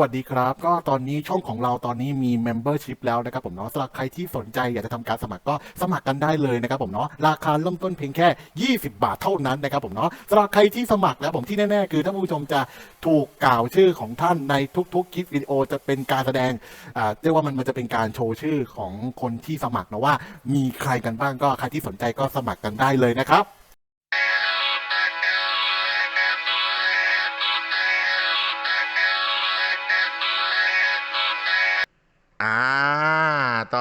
วัสดีครับ ก็ตอนนี้ช่องของเราตอนนี้มี Membership แล้วนะครับผมเนาะสำหรับใครที่สนใจอยากจะทำการสมัครก็สมัครกันได้เลยนะครับผมเนาะราคาเริ่มต้นเพียงแค่ 20 บาทเท่านั้นนะครับผมเนาะสำหรับใครที่สมัครแล้วผมที่แน่ๆ คือท่านผู้ชมจะถูกกล่าวชื่อของท่านในทุกๆคลิปวิดีโอจะเป็นการแสดงอ่าเรียกว่ามันมันจะเป็นการโชว์ชื่อของคนที่สมัครนะว่า มีใครกันบ้างก็ใครที่สนใจก็สมัครกันได้เลยนะครับ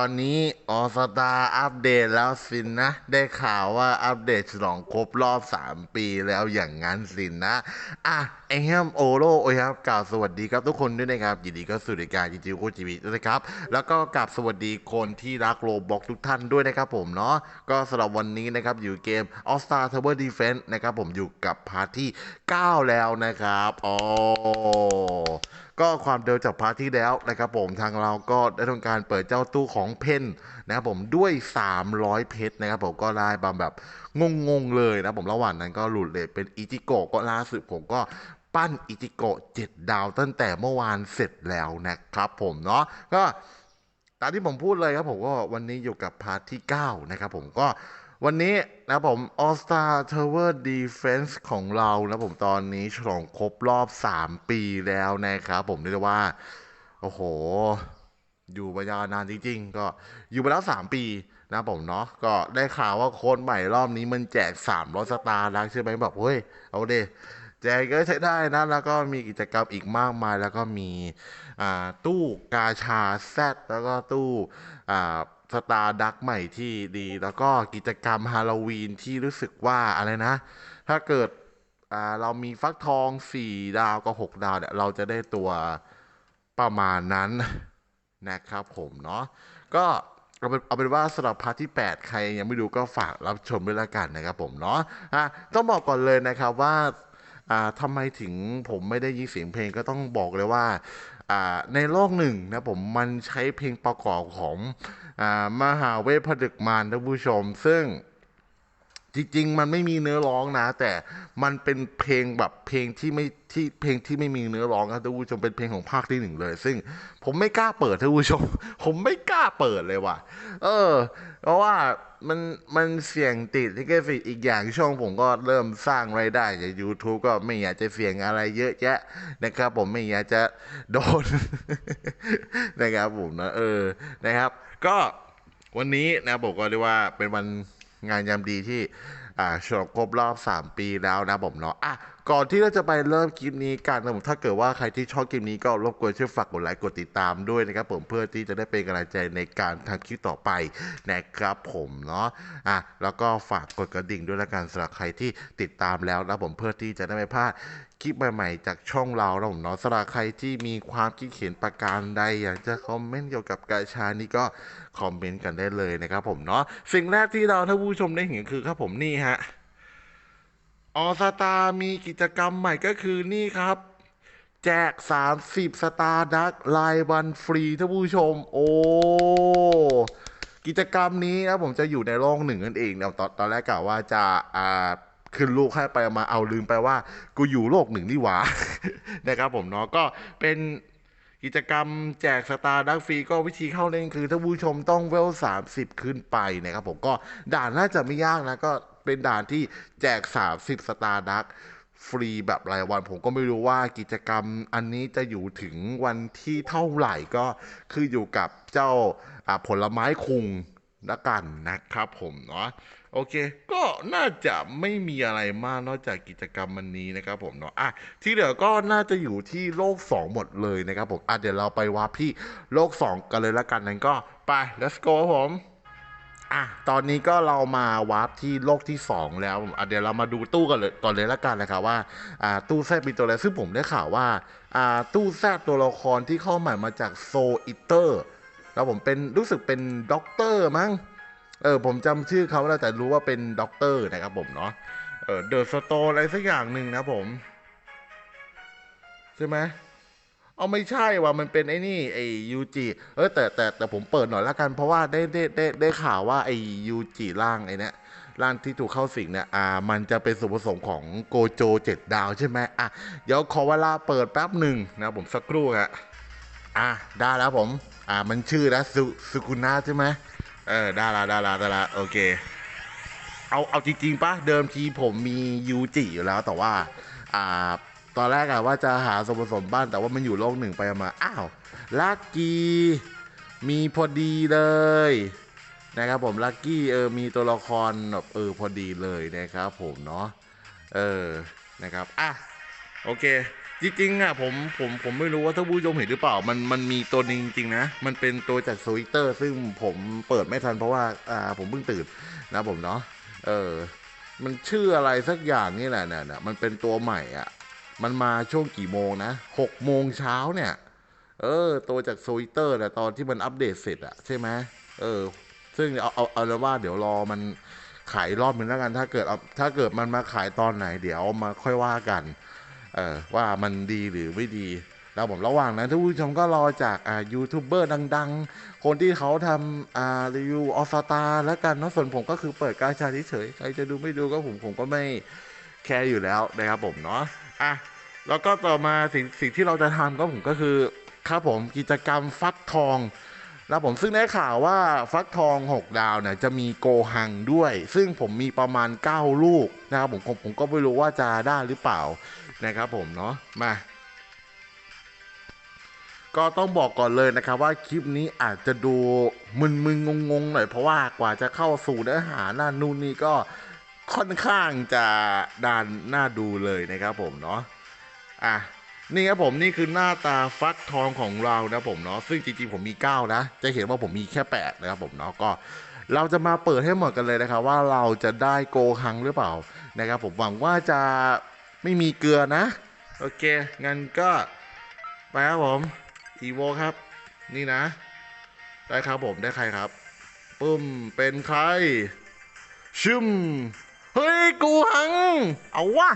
อนนี้ออสตาอัปเดตแล้วสินนะ ได้ข่าวว่าอัปเดตฉลองครบรอบ 3 ปีแล้วอย่างนั้นสินนะ อะไอแฮมโอโรโอ้ยครับกล่าวสวัสดีครับทุกคนด้วยนะครับยินดีก็สู่รายการจีจีโคจีวีด้วยนะครับ แล้วก็กลับสวัสดีคนที่รักโรบอกทุกท่านด้วยนะครับผมเนาะก็สำหรับวันนี้นะครับอยู่เกม All Star Tower Defense นะครับผมอยู่กับพาร์ทที่ 9 แล้วนะครับอ๋อ ก็ความเดิมจากพาร์ทที่แล้วนะครับผมทางเราก็ได้ทำการเปิดเจ้าตู้ของเพนนะครับผมด้วย 300 เพชรนะครับผมก็ได้บาแบบงงๆเลยนะผมระหว่างนั้นก็หลุดเลยเป็นอิจิโกะก็ล่าสุดผมก็ปั้นอิจิโกะ7ดาวตั้งแต่เมื่อวานเสร็จแล้วนะครับผมเนาะก็ตามที่ผมพูดเลยครับผมก็วันนี้อยู่กับพาร์ทที่ 9 นะครับผมก็ วันนี้นะผม All Star Tower Defense ของเรานะผมตอนนี้ฉลองครบรอบ 3 ปีแล้วนะครับผมเรียกว่า โอ้โห อยู่มายาวนานจริง ๆ ก็อยู่มาแล้ว 3 ปีนะผมเนาะก็ได้ข่าวว่าโค้ดใหม่รอบนี้มันแจก300สตาร์แล้วใช่ไหมแบบเฮ้ย เอาเดแจกก็ใช้ได้นะ แล้วก็มีกิจกรรมอีกมากมาย แล้วก็มีตู้กาชาแซดแล้วก็ตู้ สตาร์ดักใหม่ที่ดี แล้วก็กิจกรรมฮาโลวีนที่รู้สึกว่าอะไรนะ ถ้าเกิดอ่าเรามีฟักทอง 4 ดาวก็6ดาวเนี่ยเราจะได้ตัวประมาณนั้นนะครับผมเนาะก็เอาเป็นเอาเป็นว่าสำหรับพาร์ทที่ 8 ใครยังไม่ดูก็ฝากรับชมด้วยละกันนะครับผมเนาะะต้องบอกก่อนเลยนะครับว่าอ่าทำไมถึงผมไม่ได้ยินเสียงเพลงก็ต้องบอกเลยว่า ในโลกหนึ่งนะผมมันใช้เพลงประกอบของอมหาเวทผดึกมารท่านผู้ชม ซึ่ง จริง ๆ มันไม่มีเนื้อร้องนะ แต่มันเป็นเพลงแบบเพลงที่ไม่ที่เพลงที่ไม่มีเนื้อร้องครับท่านผู้ชมเป็นเพลงของภาคที่หนึ่งเลย ซึ่งผมไม่กล้าเปิดท่านผู้ชม ผมไม่กล้าเปิดเลยว่ะ เออ เพราะว่ามันมันเสี่ยงติดที่กสิอีกอย่างช่องผมก็เริ่มสร้างรายได้จาก YouTube ก็ไม่อยากจะเสี่ยงอะไรเยอะแยะนะครับ ผมไม่อยากจะโดนนะครับผมนะเออนะครับ ก็วันนี้นะบอกก็เรียกว่าเป็นวัน งานยามดีที่ฉลองครบรอบ 3 ปีแล้วนะผมเนาะอะก่อนที่เราจะไปเริ่มคลิปนี้กันนะผมถ้าเกิดว่าใครที่ชอบคลิปนี้ก็รบกวนช่วยฝากกดไลค์กดติดตามด้วยนะครับผมเพื่อที่จะได้เป็นกำลังใจในการทำคลิปต่อไปนะครับผมเนาะอะแล้วก็ฝากกดกระดิ่งด้วยละกันสำหรับใครที่ติดตามแล้วนะผมเพื่อที่จะได้ไม่พลาด คลิปใหม่ๆ จากช่องเรานะผมเนาะสำหรับใครที่มีความคิดเห็นประการใดอยากจะคอมเมนต์เกี่ยวกับกาชานี่ก็คอมเมนต์กันได้เลยนะครับผมเนาะสิ่งแรกที่เราท่านผู้ชมได้เห็นคือครับผมนี่ฮะออสตามีกิจกรรมใหม่ก็คือนี่ครับ แจก 30 สตาร์ดักรายวันฟรีท่านผู้ชม โอ้กิจกรรมนี้นะผมจะอยู่ในโลกหนึ่งนั่นเองนะตอนตอนแรกกะว่าจะอ่า ขึ้นลูกให้ไปมาเอาลืมไปว่า กูอยู่โลกหนึ่งนี่หว่านะครับผมเนาะก็เป็นกิจกรรมแจกสตาร์ดักฟรีก็วิธีเข้าเล่นคือท่านผู้ชมต้องเวล 30 ขึ้นไปนะครับผมก็ด่านน่าจะไม่ยากนะ ก็เป็นด่านที่แจก 30 สตาร์ดักฟรีแบบรายวันผมก็ไม่รู้ว่ากิจกรรมอันนี้จะอยู่ถึงวันที่เท่าไหร่ก็คืออยู่กับเจ้าอ่าผลไม้คุงละกันนะครับผมเนาะ โอเค ก็น่าจะไม่มีอะไรมากนอกจากกิจกรรมวันนี้นะครับผมเนาะอะที่เหลือก็น่าจะอยู่ที่โลก 2 หมดเลยนะครับผมอะเดี๋ยวเราไปวาร์ปที่โลก 2 กันเลยละกันนั้นก็ไป let's go ครับผมอะตอนนี้ก็เรามาวาร์ปที่โลกที่ 2 แล้วอะเดี๋ยวเรามาดูตู้กันเลยก่อนเลยละกันนะครับว่าอ่าตู้แซดมีตัวอะไรซึ่งผมได้ข่าวว่าอ่าตู้แซดตัวละครที่เข้าใหม่มาจากโซอิเตอร์แล้วผมเป็นรู้สึกเป็นด็อกเตอร์มั้ง เออผมจำชื่อเขาไม่ได้แต่รู้ว่าเป็นด็อกเตอร์นะครับผมเนาะเออเดอะสโตนอะไรสักอย่างหนึ่งนะผม ใช่ไหมเอาไม่ใช่ว่ามันเป็นไอ้นี่ไอ้ยูจิเออแต่แต่แต่ผมเปิดหน่อยละกัน เพราะว่าได้ได้ได้ได้ข่าวว่าไอ้ยูจิล่างไอ้เนี้ยร่างที่ถูกเข้าสิงเนี่ยอ่า มันจะเป็นส่วนผสมของโกโจเจ็ดดาวใช่ไหมอะเดี๋ยวขอเวลาเปิดแป๊บหนึ่งนะผมสักครู่ฮะอะได้แล้วผม อ่ามันชื่อนะสุสุกุนาใช่ไหม เออได้ละได้ละได้ละโอเค เอาเอาจริงๆปะเดิมทีผมมียูจิอยู่แล้วแต่ว่า อ่า ตอนแรกอะว่าจะหาส่วนผสมบ้านแต่ว่ามันอยู่โลกหนึ่งไปมา อ้าวลักกี้มีพอดีเลยนะครับผมลักกี้เออมีตัวละครแบบเออพอดีเลยนะครับผมเนาะเออนะครับ อะ โอเค จริงๆอะผมผมผมไม่รู้ว่าท่านผู้ชมเห็นหรือเปล่ามันมันมีตัวนึงจริงๆนะ มันเป็นตัวจากสวิตเตอร์ ซึ่งผมเปิดไม่ทันเพราะว่าอ่าผมเพิ่งตื่นนะผมเนาะเออ มันชื่ออะไรสักอย่างนี่แหละเนี่ยนะมันเป็นตัวใหม่อะ มันมาช่วงกี่โมงนะหกโมงเช้าเนี่ย เออ ตัวจากโซอิเตอร์แต่ตอนที่มันอัปเดตเสร็จอะใช่ไหมเออ ซึ่งเอาเอาเอาแล้วว่าเดี๋ยวรอมันขายรอบหนึงแล้วกัน ถ้าเกิดเอาถ้าเกิดมันมาขายตอนไหน เดี๋ยวมาค่อยว่ากัน เออว่ามันดีหรือไม่ดีแล้วผมระหว่างนั้นท่านผู้ชมก็รอจากอ่ายูทูบเบอร์ดัง ๆ คนที่เขาทำอ่ารีวิวออสตาแล้วกันเนาะส่วนผมก็คือเปิดการชาเฉยๆใครจะดูไม่ดูก็ผมผมก็ไม่แคร์อยู่แล้วนะครับผมเนาะอะแล้วก็ต่อมาสิ่งสิ่งที่เราจะทำก็ผมก็คือครับผมกิจกรรมฟักทองแล้วผมซึ่งได้ข่าวว่าฟักทอง 6 ดาวเนี่ยจะมีโกหังด้วย ซึ่งผมมีประมาณ 9 ลูกนะครับผมผมก็ไม่รู้ว่าจะได้หรือเปล่า นะครับผมเนาะมาก็ต้องบอกก่อนเลยนะครับว่าคลิปนี้อาจจะดูมึนๆงงๆหน่อยเพราะว่ากว่าจะเข้าสู่เนื้อหานั่นนู่นนี่ก็ค่อนข้างจะดานน่าดูเลยนะครับผมเนาะอะนี่ครับผมนี่คือหน้าตาฟักทองของเรานะผมเนาะซึ่งจริงๆผมมี 9 นะ จะเห็นว่าผมมีแค่ 8 นะครับผมเนาะก็เราจะมาเปิดให้หมดกันเลยนะครับ ว่าเราจะได้โกหังหรือเปล่านะครับผมหวังว่าจะ ไม่มีเกลือนะ โอเค งั้นก็ไปครับผมอีโวครับ นี่นะ ได้ครับผมได้ใครครับปึ้มเป็นใคร ชึมเฮ้ย กูหัง เอาวะ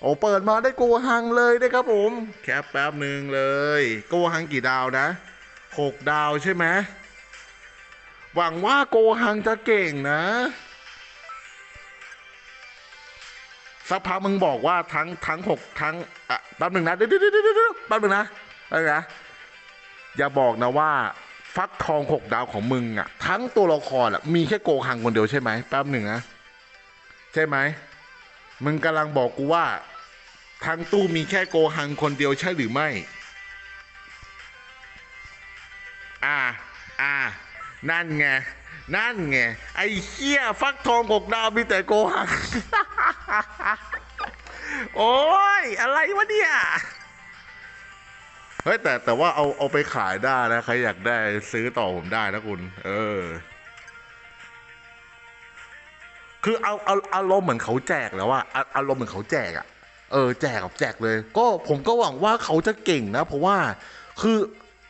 โอเปิดมาได้โกหังเลยนะครับผม แคปแป๊บหนึ่งเลย โกหังกี่ดาวนะหกดาวใช่ไหมหวังว่าโกหังจะเก่งนะ สักพักมึงบอกว่าทั้งทั้งหกทั้งอะแป๊บหนึ่งนะเดี๋ยวเดี๋ยวเดี๋ยวแป๊บหนึ่งนะแป๊บนึงนะอย่าบอกนะว่าฟักทองหกดาวของมึงอะ ทั้งตัวละครอะมีแค่โกหังคนเดียวใช่ไหมแป๊บหนึ่งนะใช่ไหมมึงกำลังบอกกูว่าทางตู้มีแค่โกหังคนเดียวใช่หรือไม่ อ่า อ่า นั่นไง นั่นไง ไอ้เหี้ยฟักทองกกดาวมีแต่โกหัง โอ้ย อะไรวะเนี่ย เฮ้ยแต่แต่ว่าเอาเอาไปขายได้นะ ใครอยากได้ซื้อต่อผมได้นะคุณ เออ คือเอาเอาอารมณ์เหมือนเขาแจกแล้วอะอะอารมณ์เหมือนเขาแจกอะเออแจกกับแจกเลย ก็ผมก็หวังว่าเขาจะเก่งนะ เพราะว่าคือ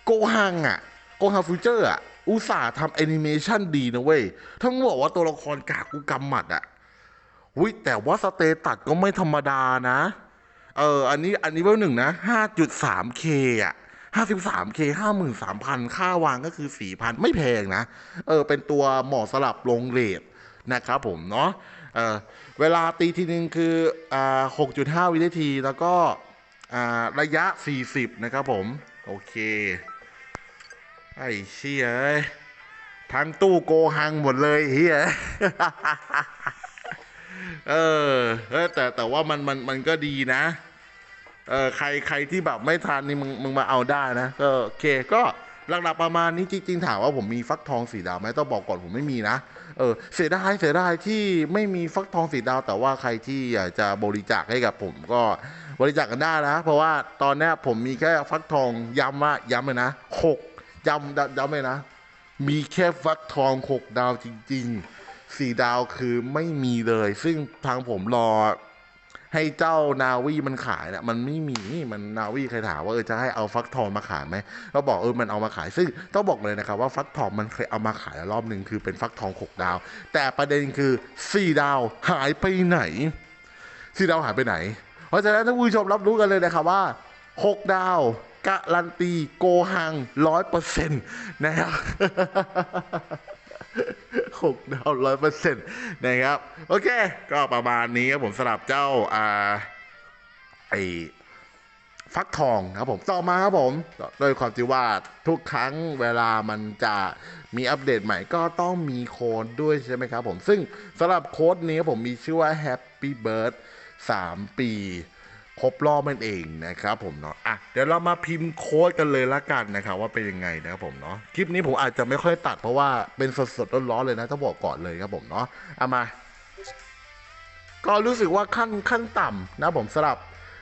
โกฮังอะโกฮังฟิวเจอร์อะอุตส่าห์ทำแอนิเมชันดีนะเว้ยทั้งบอกว่าตัวละครกากกูกำหมัดอะ วิแต่ว่าสเตตัสก็ไม่ธรรมดานะ เออ อันนี้อันนี้เวลหนึ่งนะ 5.3K อะ 53K 53,000ค่าวางก็คือ4,000ไม่แพงนะ เออ เป็นตัวเหมาะสลับลงเรทนะครับผมเนาะเออเวลาตีทีนึงคืออ่า6.5วินาทีแล้วก็อ่าระยะ40นะครับผม โอเค ไอ้เชี่ยเอ้ยทั้งตู้โกหังหมดเลยเฮีย เออเออแต่แต่ว่ามันมันมันก็ดีนะ เออใครใครที่แบบไม่ทันนี่มึงมึงมาเอาได้นะก็โอเคก็หลักๆประมาณนี้จริงๆถามว่าผมมีฟักทองสีดาวไหมต้องบอกก่อนผมไม่มีนะเออเสียดายเสียดายที่ไม่มีฟักทองสีดาว แต่ว่าใครที่อยากจะบริจาคให้กับผมก็บริจาคกันได้นะ เพราะว่าตอนนี้ผมมีแค่ฟักทองย้ำว่าย้ำเลยนะหกย้ำย้ำเลยนะ มีแค่ฟักทองหกดาวจริง ๆ สี่ดาวคือไม่มีเลย ซึ่งทางผมรอ ให้เจ้านาวีมันขายเนี่ยมันไม่มีมันนาวีใครถามว่าเออจะให้เอาฟักทองมาขายไหมก็บอกเออมันเอามาขาย ซึ่งต้องบอกเลยนะครับว่าฟักทองมันเคยเอามาขายรอบหนึ่งคือเป็นฟักทองหกดาว แต่ประเด็นคือสี่ดาวหายไปไหนสี่ดาวหายไปไหน เพราะฉะนั้นท่านผู้ชมรับรู้กันเลยนะครับว่าหกดาวการันตีโกหังร้อยเปอร์เซ็นต์นะครับ หกดาวร้อยเปอร์เซ็นต์นะครับ โอเค ก็ประมาณนี้ครับผมสำหรับเจ้าอ่าไอฟักทองครับผมต่อมาครับผมโดยความที่ว่าทุกครั้งเวลามันจะมีอัปเดตใหม่ก็ต้องมีโค้ดด้วยใช่ไหมครับผม ซึ่งสำหรับโค้ดนี้ผมมีชื่อว่า Happy Bird 3 ปี ครบรอบมันเองนะครับผมเนาะอะเดี๋ยวเรามาพิมพ์โค้ดกันเลยละกันนะครับว่าเป็นยังไงนะครับผมเนาะคลิปนี้ผมอาจจะไม่ค่อยตัดเพราะว่าเป็นสดๆร้อนๆเลยนะต้องบอกก่อนเลยครับผมเนาะเอามา ก็รู้สึกว่าขั้นขั้นต่ำนะผมสำหรับ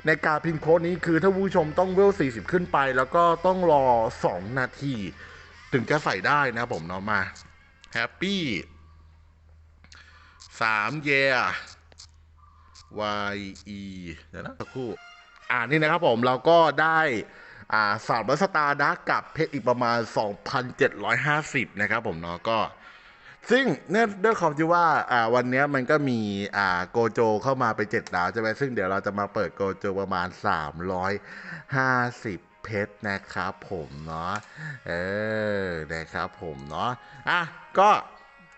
ในการพิมพ์โค้ดนี้คือถ้าผู้ชมต้องเวล 40 ขึ้นไป แล้วก็ต้องรอ 2 นาที ถึงจะใส่ได้นะผมเนาะมาแฮปปี้สามเย y e เดี๋ยวนะสักครู่อ่านี่นะครับผมเราก็ได้อ่าสามร้อยสตาร์ดักกับเพชรอีกประมาณ 2,750 นะครับผมเนาะก็ ซึ่งเนื่องด้วยความที่ว่าอ่าวันนี้มันก็มีอ่าโกโจเข้ามาไปเจ็ดดาวใช่ไหมซึ่งเดี๋ยวเราจะมาเปิดโกโจประมาณ 350 เพชรนะครับผมเนาะเออนะครับผมเนาะอะก็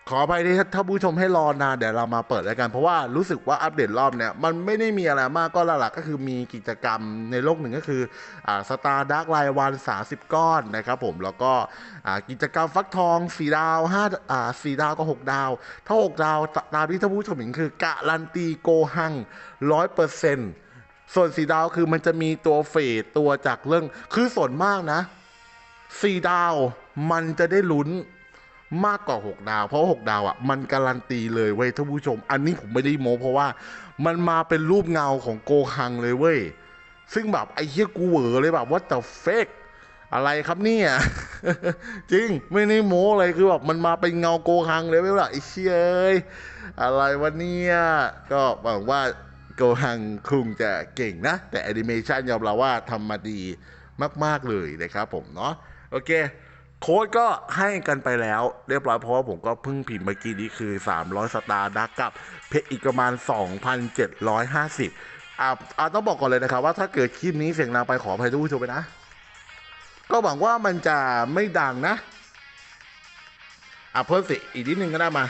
ขออภัยที่ถ้าผู้ชมให้รอนานเดี๋ยวเรามาเปิดแล้วกัน เพราะว่ารู้สึกว่าอัปเดตรอบเนี้ยมันไม่ได้มีอะไรมากก็หลักๆก็คือมีกิจกรรมในโลกหนึ่งก็คืออ่าสตาร์ดักรายวัน30ก้อนนะครับผมแล้วก็อ่ากิจกรรมฟักทอง4ดาว5อ่า4ดาวก็6ดาว ถ้า6ดาวตามที่ท่านผู้ชมเห็นคือการันตีโกหัง100%ส่วนสีดาวคือมันจะมีตัวเฟดตัวจากเรื่องคือส่วนมากนะสีดาวมันจะได้ลุ้น มากกว่า 6 ดาว เพราะ 6 ดาวอะมันการันตีเลยเว้ยท่านผู้ชม อันนี้ผมไม่ได้โม้เพราะว่ามันมาเป็นรูปเงาของโกฮังเลยเว้ย ซึ่งแบบไอ้เหี้ยกูเหวอเลยแบบว่าแต่เฟกอะไรครับเนี่ย จริงไม่ได้โม้เลยคือแบบมันมาเป็นเงาโกฮังเลยไม่ล่ะไอ้เชี่ยเอ้ยอะไรวะเนี่ยก็หวังว่าโกฮังคงจะเก่งนะ แต่แอนิเมชันยอมรับว่าทำมาดีมาก ๆ เลยนะครับผมเนาะโอเค โค้ดก็ให้กันไปแล้ว เรียบร้อยเพราะว่าผมก็เพิ่งพิมพ์เมื่อกี้นี้คือ 300 สตาร์ดักกับเพชรอีกประมาณ 2,750อ่าอ่าต้องบอกก่อนเลยนะครับว่าถ้าเกิดคลิปนี้เสียงดังไปขออภัยทุกผู้ชมไปนะ ก็หวังว่ามันจะไม่ดังนะอะเพิ่มเสิอีกนิดนึงก็ได้มา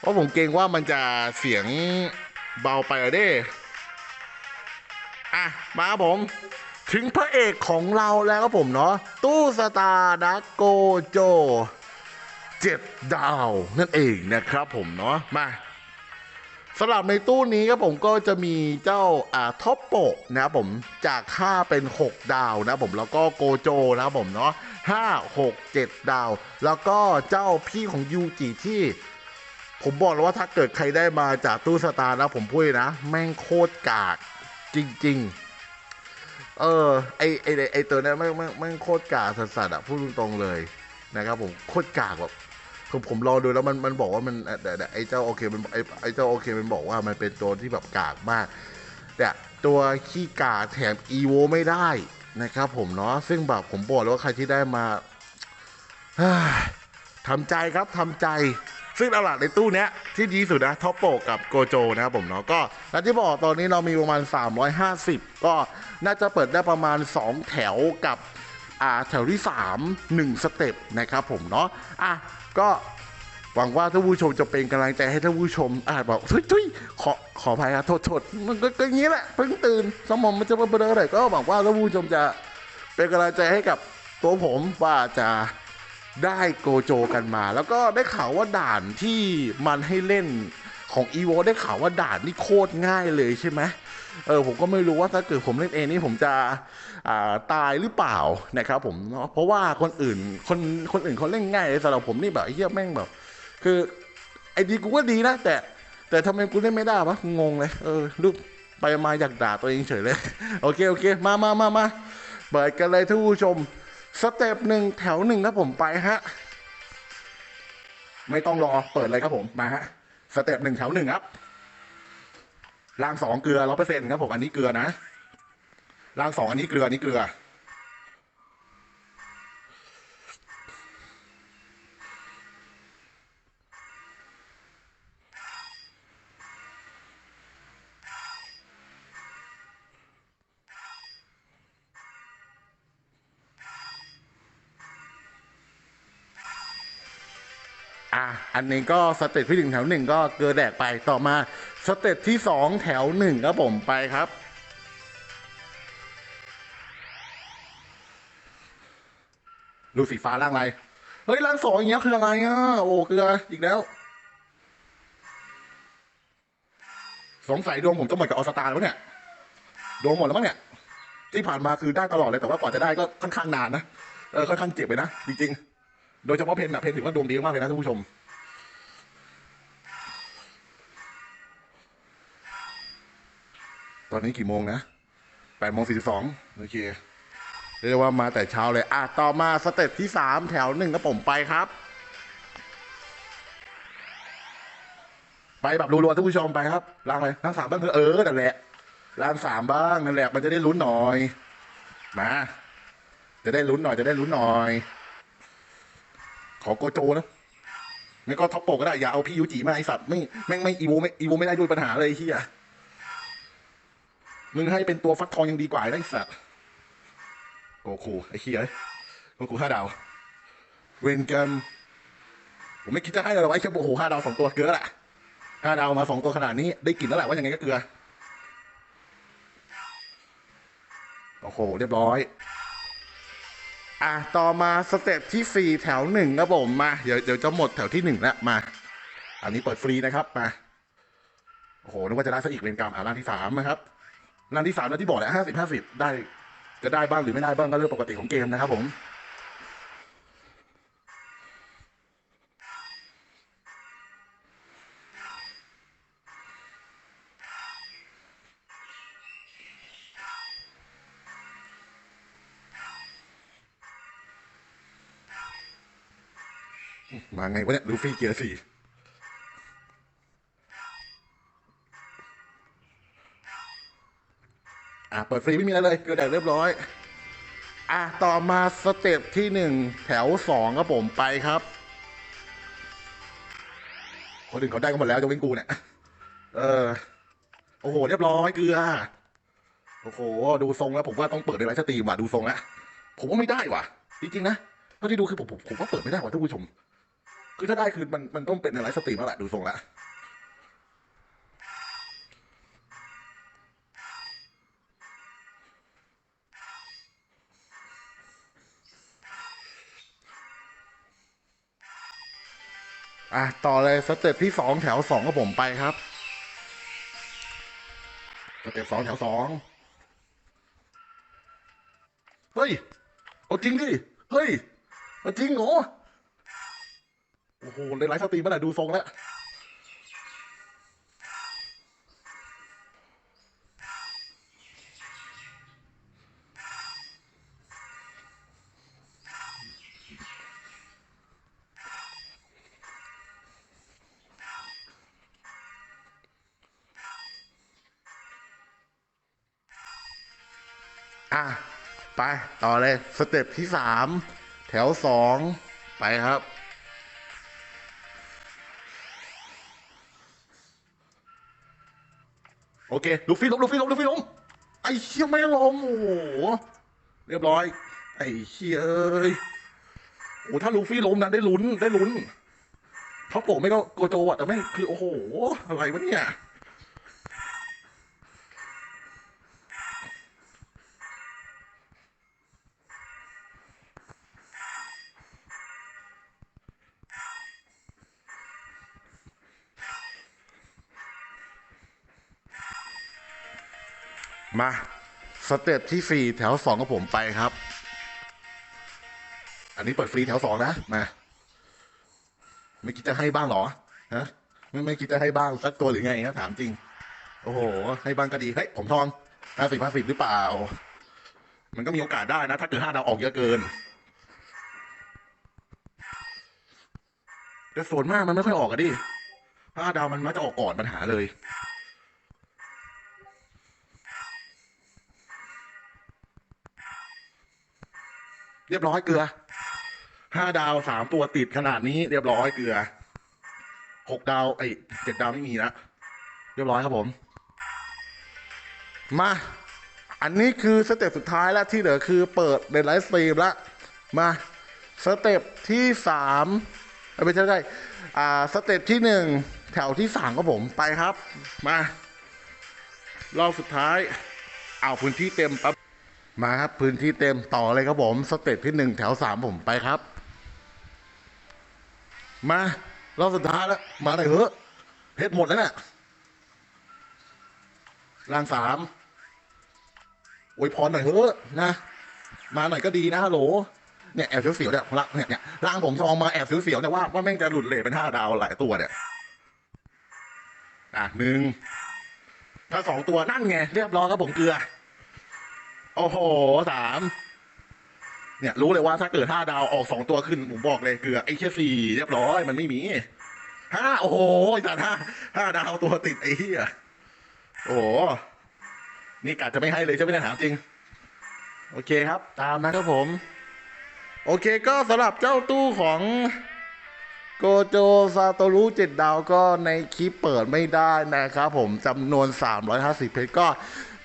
เพราะผมเกรงว่ามันจะเสียงเบาไปอะเด้อะมาครับผม ถึงพระเอกของเราแล้วครับผมเนาะตู้สตาร์ดักโกโจเจ็ดดาวนั่นเองนะครับผมเนาะมาสำหรับในตู้นี้ครับผมก็จะมีเจ้าอ่าท็อปโปะนะครับผมจาก5เป็น 6 ดาวนะผมแล้วก็โกโจนะครับผมเนาะ5 6 7 ดาว แล้วก็เจ้าพี่ของยูจิที่ ผมบอกแล้วว่าถ้าเกิดใครได้มาจากตู้สตาร์นะผมพูดนะ แม่งโคตรกากจริง ๆ เออไอไอไอไอตัวนั้นแม่งแม่งแม่งโคตรกากสัสๆอะพูดตรงๆเลยนะครับ ผมโคตรกากแบบคือผมรอดูแล้วมันมันบอกว่ามันแต่แต่ไอเจ้าโอเคมันไอไอเจ้าโอเคมันบอกว่ามันเป็นตัวที่แบบกากมากแต่ตัวขี้กากแถมอีโวไม่ได้นะครับ ผมเนาะซึ่งแบบผมบอกแล้วว่าใครที่ได้มาทำใจครับทำใจ ซึ่งตลาดในตู้เนี้ยที่ดีสุดนะท็อปโปกับโกโจนะครับผมเนาะก็แล้วที่บอกตอนนี้เรามีประมาณ 350 ก็น่าจะเปิดได้ประมาณ 2 แถวกับอ่าแถวที่ 3 1 สเต็ปนะครับผมเนาะอะก็หวังว่าท่านผู้ชมจะเป็นกำลังใจให้ท่านผู้ชมอ่าบอกทุยทุยขอขออภัยครับโทษโทษมันก็อย่างนี้แหละเพิ่งตื่นสมองมันจะเบลอๆหน่อยก็หวังว่าท่านผู้ชมจะเป็นกำลังใจให้กับตัวผมว่าจะ ได้โกโจกันมา แล้วก็ได้ข่าวว่าด่านที่มันให้เล่นของ e v o ได้ข่าวว่าด่านนี่โคตรง่ายเลยใช่ไหมเออผมก็ไม่รู้ว่าถ้าเกิดผมเล่นเองนี่ผมจะาตายหรือเปล่านะครับผมเนาะเพราะว่าคนอื่นคนคนอื่นเขาเล่นง่ายสำหรับผมนี่แบบไอ้เหี้ยแม่งแบบ คือไอ้ดีกูก็ดีนะแต่ แต่ทำไมกูเล่นไม่ได้วะงงเลยเออลูกไปมาอยากด่าตัวเองเฉยเลย โอเคโอเค มามามามาเปิดกันเลยท่านผู้ชม สเต็ปหนึ่งแถวหนึ่งครับผมไปฮะ ไม่ต้องรอเปิดเลยครับผมมาฮะสเต็ปหนึ่งแถวหนึ่งครับรางสองเกลือร้อเปอร์เซ็นต์ครับผมอันนี้เกลือนะรางสองอันนี้เกลืออันนี้เกลือ อันนี้ก็สเต็ปที่หนึ่งแถวหนึ่งก็เกลือแดกไปต่อมาสเต็ปที่สองแถวหนึ่งครับผมไปครับดูสีฟ้าล่างอะไร เฮ้ยล่างสองอย่างเงี้ยคืออะไรอะโอ้เกลืออีกแล้ว สงสัยดวงผมจะหมดกับออสตาแล้วเนี่ยดวงหมดแล้วมั้งเนี่ย ที่ผ่านมาคือได้ตลอดเลยแต่ว่ากว่าจะได้ก็ค่อนข้างนานนะเออค่อนข้างเจ็บไปนะจริงๆ โดยเฉพาะเพนอะเพนถือว่าดวงดีมากเลยนะท่านผู้ชม ตอนนี้กี่โมงนะแปดโมงสี่สิบสองโอเคเรียกว่ามาแต่เช้าเลย อะ ต่อมาสเต็ปที่สามแถวหนึ่งครับผมไปครับ ไปแบบรัวๆท่านผู้ชมไปครับล้างไปล้างสามบ้างเถอเออนั่นแหละล้างสามบ้างนั่นแหละมันจะได้ลุ้นหน่อยมาจะได้ลุ้นหน่อยจะได้ลุ้นหน่อย ขอโกโจนะไม่ก็ท็อปโปก็ได้อย่าเอาพี่ยูจิมาไอสัตว์ไม่แม่งไม่อีโวไม่อีโวไม่ได้ด้วยปัญหาเลยเฮีย มึงให้เป็นตัวฟักทองยังดีกว่าไอ้สัตว์โกคูไอ้เฮียเอ้ยโกคูห้าดาว เวนกันผมไม่คิดจะให้เลยหรไอ้แค่โอ้โหห้าดาวสองตัวเกลือแหละห้าดาวมาสองตัวขนาดนี้ได้กลิ่นแล้วแหละว่ายังไงก็เกลือ โอ้โห เรียบร้อย อะ ต่อมาสเต็ปที่สี่แถวหนึ่งครับผมมา เดี๋ยวเดี๋ยวจะหมดแถวที่หนึ่งแล้วมา อันนี้เปิดฟรีนะครับมา โอ้โหนึกว่าจะได้ซะอีกเวรกรรมอ่าร่างที่สามนะครับ ร่าที่สามแล้วที่บอกแหละห้าสิบห้าสิบได้ จะได้บ้างหรือไม่ได้บ้างก็เรื่องปกติของเกมนะครับผมมาไงวะเนี่ยลูฟี่เกียร์สี่ อะเปิดฟรีไม่มีอะไรเลยเกลือแดกเรียบร้อย อะต่อมาสเต็ปที่หนึ่งแถวสองครับผมไปครับ คนอื่นเขาได้กันหมดแล้วจะเว้นกูเนี่ยเออ โอ้โห เรียบร้อยเกลือ โอ้โห ดูทรงแล้วผมว่าต้องเปิดในไลฟ์สตรีมว่ะดูทรงแล้วผมว่าไม่ได้ว่ะ จริงๆนะเท่าที่ดูคือผมผมผมว่าเปิดไม่ได้ว่ะท่านผู้ชม คือถ้าได้คือมันมันต้องเป็นในไลฟ์สตรีมแล้วแหละดูทรงแล้ว อะต่อเลยสเต็ปที่สองแถวสองครับผมไปครับสเต็ปสองแถวสองเฮ้ยเอาจริงดิเฮ้ยเอาจริงเหรอโอ้โหในไลฟ์สตรีมเมื่อไหร่ดูทรงแล้ว สเต็ปที่สามแถวสองไปครับ โอเคลูฟี่ล้มลูฟี่ล้มลูฟี่ล้มไอ้เชี่ยไม่ล้มโอ้โหเรียบร้อย ไอ้เชี่ยเอ้ยโอ้ถ้าลูฟี่ล้มนะได้ลุ้นได้ลุ้นท็อปโปไม่ก็โกโจอะแต่ไม่งคือโอ้โห อะไรวะเนี่ย มา สเต็ปที่สี่แถวสองกับผมไปครับ อันนี้เปิดฟรีแถวสองนะมาไม่คิดจะให้บ้างหรอฮะไม่ไม่คิดจะให้บ้างสักตัวหรือไงนะถามจริง โอ้โห ให้บ้างก็ดีเฮ้ยผมทองห้าสิบห้าสิบหรือเปล่า มันก็มีโอกาสได้นะ ถ้าเกิดห้าดาวออกเยอะเกินแต่ส่วนมากมันไม่ค่อยออกอะดิห้าดาวมันมักจะออกก่อนปัญหาเลย เรียบร้อยเกลือห้าดาวสามตัวติดขนาดนี้เรียบร้อยเกลือหกดาวไอ้เจ็ดดาวไม่มีนะเรียบร้อยครับผม มา อันนี้คือสเต็ปสุดท้ายแล้วที่เหลือคือเปิดในไลฟ์สตรีมละมาสเต็ปที่สามเอ้ยไม่ใช่ไม่ใช่อ่าสเต็ปที่หนึ่งแถวที่สามครับผมไปครับ มารอบสุดท้ายเอาพื้นที่เต็มปั๊บ มาครับพื้นที่เต็มต่อเลยครับผมสเต็ปที่หนึ่งแถวสามผมไปครับ มารอบสุดท้ายแล้ว มาหน่อยเถอะเพชรหมดแล้วเนี่ยรางสามอวยพรหน่อยเถอะนะ มาหน่อยก็ดีนะฮัลโหลเนี่ยแอบเสียวๆเนี่ยร่างเนี่ยเนี่ยร่างผมทองมาแอบเสียวๆเนี่ยว่าว่าแม่งจะหลุดเลทเป็นห้าดาวหลายตัวเนี่ยอะหนึ่งถ้าสองตัวนั่นไง เรียบร้อยครับผมเกลือ โอ้โหสามเนี่ย รู้เลยว่าถ้าเกิดห้าดาวออกสองตัวขึ้นผมบอกเลยเกือไอ้แค่สี่เรียบร้อยมันไม่มีห้าโอ้โหแต่ห้าห้าดาวตัวติดไอ้เหี้ยโอ้โหนี่กะจะไม่ให้เลยใช่ไหมเนี่ยถามจริง โอเคครับ ตามนะครับผม โอเคก็สำหรับเจ้าตู้ของโกโจซาโตรุเจ็ดดาวก็ในคลิปเปิดไม่ได้นะครับผมจำนวน 350 เพชรก็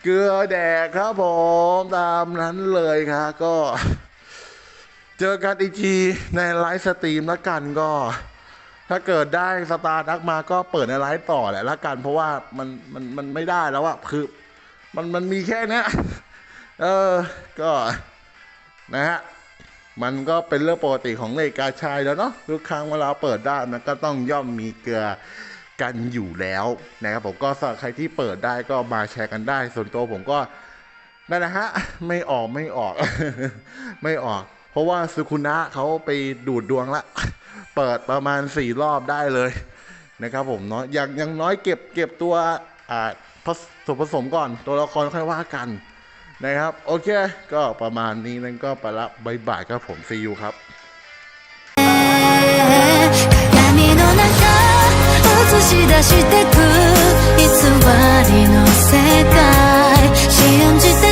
เกลือแดกครับผมตามนั้นเลยครับก็ เจอกันอีกทีในไลฟ์สตรีมแล้วกันก็ ถ้าเกิดได้สตาร์ดักมาก็เปิดในไลฟ์ต่อแหละละกัน เพราะว่ามันมันมันไม่ได้แล้วอะคือ มันมันมีแค่เนี้ยเออ ก็นะฮะมันก็เป็นเรื่องปกติของเลกาชายแล้วเนาะทุกครั้งเวลาเปิดได้มันก็ต้องย่อมมีเกลือ กันอยู่แล้วนะครับผมก็สำหรับใครที่เปิดได้ก็มาแชร์กันได้ ส่วนตัวผมก็นั่นนะฮะไม่ออกไม่ออก ไม่ออก เพราะว่าสุคุนะเขาไปดูดดวงละ เปิดประมาณสี่รอบได้เลยนะครับผมเนาะอย่างย่างน้อยเก็บเก็บตัวอ่าผสส่วนผสมก่อนตัวละครค่อยว่ากันนะครับ โอเค ก็ประมาณนี้นั่นก็ไปละบายบายครับผมซีอูครับ 映し出してく。偽りの世界。信じて